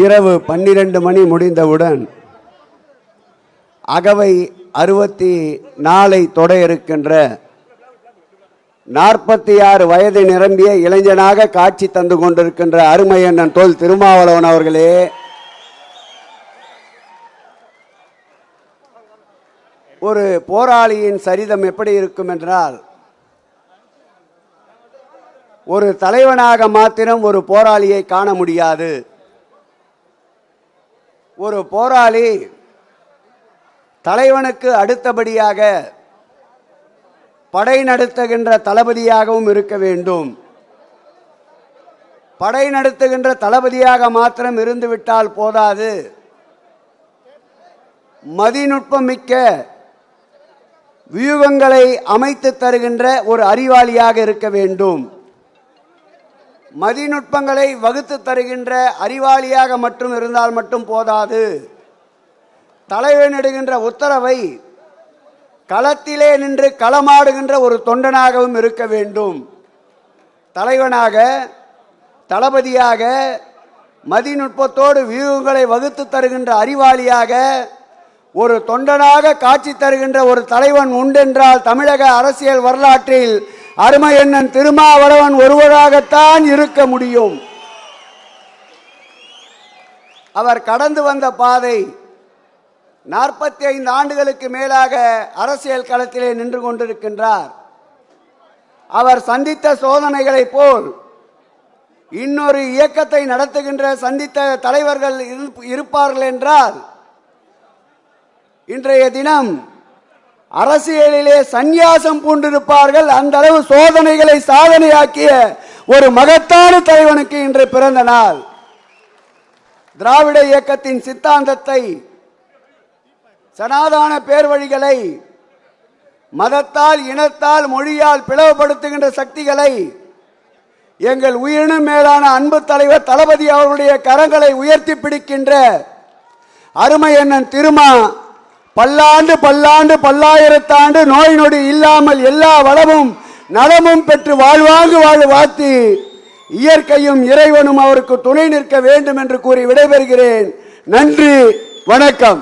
இரவு பன்னிரண்டு மணி முடிந்தவுடன் அகவை அறுபத்தி நாலை தொட இருக்கின்ற நாற்பத்தி ஆறு வயது நிரம்பிய இளைஞனாக காட்சி தந்து கொண்டிருக்கின்ற அருமையண்ணன் தோல் திருமாவளவன் அவர்களே. ஒரு போராளியின் சரிதம் எப்படி இருக்கும் என்றால் ஒரு தலைவனாக மாத்திரம் ஒரு போராளியை காண முடியாது. ஒரு போராளி தலைவனுக்கு அடுத்தபடியாக படை நடத்துகின்ற தளபதியாகவும் இருக்க வேண்டும். படை நடத்துகின்ற தளபதியாக மாத்திரம் இருந்துவிட்டால் போதாது. மதிநுட்பம் மிக்க வியூகங்களை அமைத்து தருகின்ற ஒரு அறிவாளியாக இருக்க வேண்டும். மதிநுட்பங்களை வகுத்து தருகின்ற அறிவாளியாக மட்டும் இருந்தால் மட்டும் போதாது. தலைவனிடுகின்ற உத்தரவை களத்திலே நின்று களமாடுகின்ற ஒரு தொண்டனாகவும் இருக்க வேண்டும். தலைவனாக தளபதியாக மதிநுட்பத்தோடு வியூகங்களை வகுத்து தருகின்ற அறிவாளியாக ஒரு தொண்டனாக காட்சி தருகின்ற ஒரு தலைவன் உண்டென்றால் தமிழக அரசியல் வரலாற்றில் அருமை எண்ணன் திருமாவளவன் ஒருவராகத்தான் இருக்க முடியும். அவர் கடந்து வந்த பாதை நாற்பத்தி ஐந்து ஆண்டுகளுக்கு மேலாக அரசியல் களத்திலே நின்று கொண்டிருக்கின்றார். அவர் சந்தித்த சோதனைகளைப் போல் இன்னொரு இயக்கத்தை நடத்துகின்ற சந்தித்த தலைவர்கள் இருப்- இருப்பார்கள் என்றால் இன்றைய தினம் அரசியலிலே சந்நியாசம் பூண்டிருப்பார்கள். அந்த அளவு சோதனைகளை சாதனையாக்கிய ஒரு மகத்தான தலைவனுக்கு இன்று பிறந்த நாள். திராவிட இயக்கத்தின் சித்தாந்தத்தை சனாதான பேர்வழிகளை மதத்தால் இனத்தால் மொழியால் பிளவுபடுத்துகின்ற சக்திகளை எங்கள் உயிரினும் மேலான அன்பு தலைவர் தளபதி அவர்களுடைய கரங்களை உயர்த்தி பிடிக்கின்ற அருமை அண்ணன் திருமா பல்லாண்டு பல்லாண்டு பல்லாயிரத்தாண்டு நோய் நொடி இல்லாமல் எல்லா வளமும் நலமும் பெற்று வாழ்வாங்கு வாழ் வாழ்த்தி இயற்கையும் இறைவனும் அவருக்கு துணை நிற்க வேண்டும் என்று கூறி விடைபெறுகிறேன். நன்றி வணக்கம்.